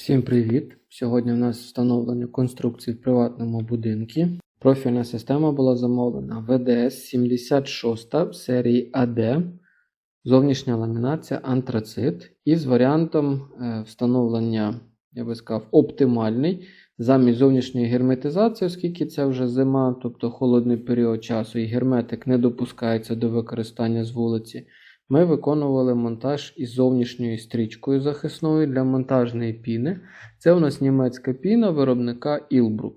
Всім привіт! Сьогодні у нас встановлення конструкції в приватному будинку. Профільна система була замовлена VDS 76 серії AD, зовнішня ламінація антрацит із варіантом е, встановлення, я би сказав, оптимальний замість зовнішньої герметизації, оскільки це вже зима, тобто холодний період часу, і герметик не допускається до використання з вулиці. Ми виконували монтаж із зовнішньою стрічкою захисною для монтажної піни. Це у нас німецька піна виробника Ilbruck.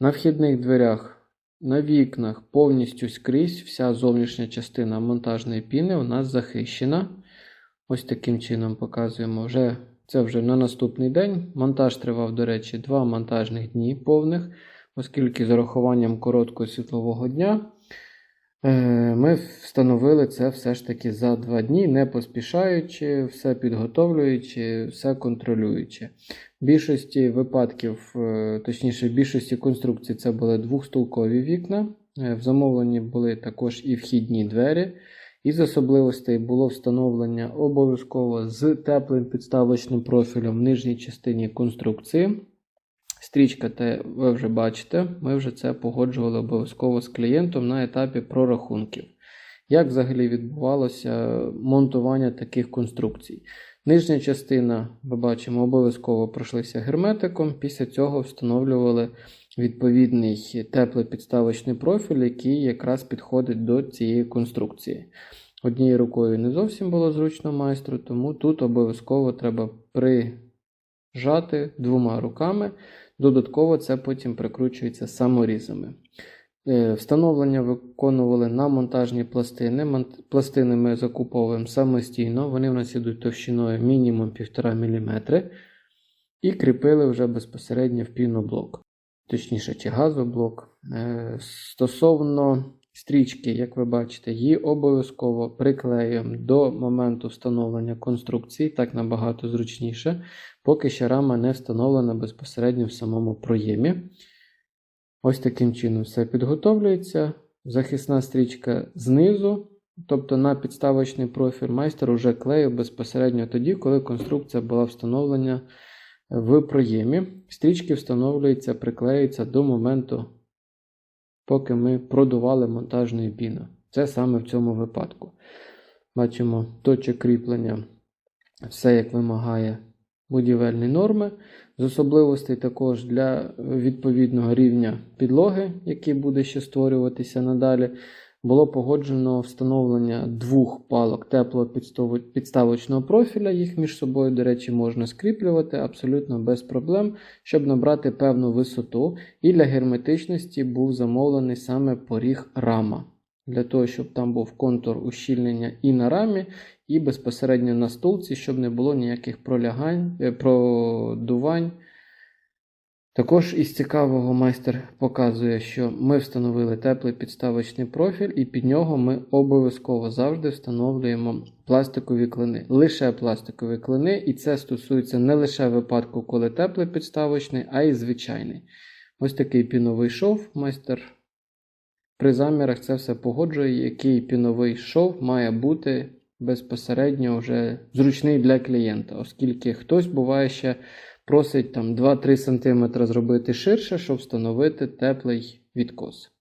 На вхідних дверях, на вікнах повністю скрізь вся зовнішня частина монтажної піни у нас захищена. Ось таким чином показуємо вже. Це вже на наступний день. Монтаж тривав, до речі, два монтажних дні повних, оскільки з урахуванням короткого світлового дня. Е, Ми встановили це все ж таки за два дні, не поспішаючи, все підготовлюючи, все контролюючи. В більшості випадків, е, точніше, в більшості конструкцій, це були двохстулкові вікна. Е, В замовленні були також і вхідні двері. Із особливостей було встановлення обов'язково з теплим підставочним профілем в нижній частині конструкції. Стрічка, те ви вже бачите, ми вже це погоджували обов'язково з клієнтом на етапі прорахунків. Як взагалі відбувалося монтування таких конструкцій? Нижня частина, ми бачимо, обов'язково пройшлися герметиком. Після цього встановлювали відповідний теплий підставочний профіль, який якраз підходить до цієї конструкції. Однією рукою не зовсім було зручно майстру, тому тут обов'язково треба прижати двома руками. Додатково це потім прикручується саморізами. Е, Встановлення виконували на монтажні пластини. Пластини ми закуповуємо самостійно, вони в нас ідуть товщиною мінімум 1,5 мм. І кріпили вже безпосередньо в піноблок, точніше, чи газоблок. Е, Стосовно стрічки, як ви бачите, її обов'язково приклеюємо до моменту встановлення конструкції, так набагато зручніше, поки ще рама не встановлена безпосередньо в самому проємі. Ось таким чином все підготовлюється. Захисна стрічка знизу, тобто на підставочний профіль майстер уже клеїв безпосередньо тоді, коли конструкція була встановлена в проємі. Стрічки встановлюються, приклеюються до моменту, поки ми продували монтажний піною. Це саме в цьому випадку. Бачимо точок кріплення, все як вимагає будівельні норми. З особливостей також для відповідного рівня підлоги, який буде ще створюватися надалі, було погоджено встановлення двох палок теплого підставо- підставочного профіля. Їх між собою, до речі, можна скріплювати абсолютно без проблем, щоб набрати певну висоту. І для герметичності був замовлений саме поріг рама. Для того, щоб там був контур ущільнення і на рамі, і безпосередньо на стулці, щоб не було ніяких пролягань, е, продувань. Також із цікавого майстер показує, що ми встановили теплий підставочний профіль, і під нього ми обов'язково завжди встановлюємо пластикові клини. Лише пластикові клини, і це стосується не лише випадку, коли теплий підставочний, а й звичайний. Ось такий піновий шов майстер при замірах це все погоджує, який піновий шов має бути безпосередньо вже зручний для клієнта, оскільки хтось буває ще просить там 2-3 см зробити ширше, щоб встановити теплий відкос.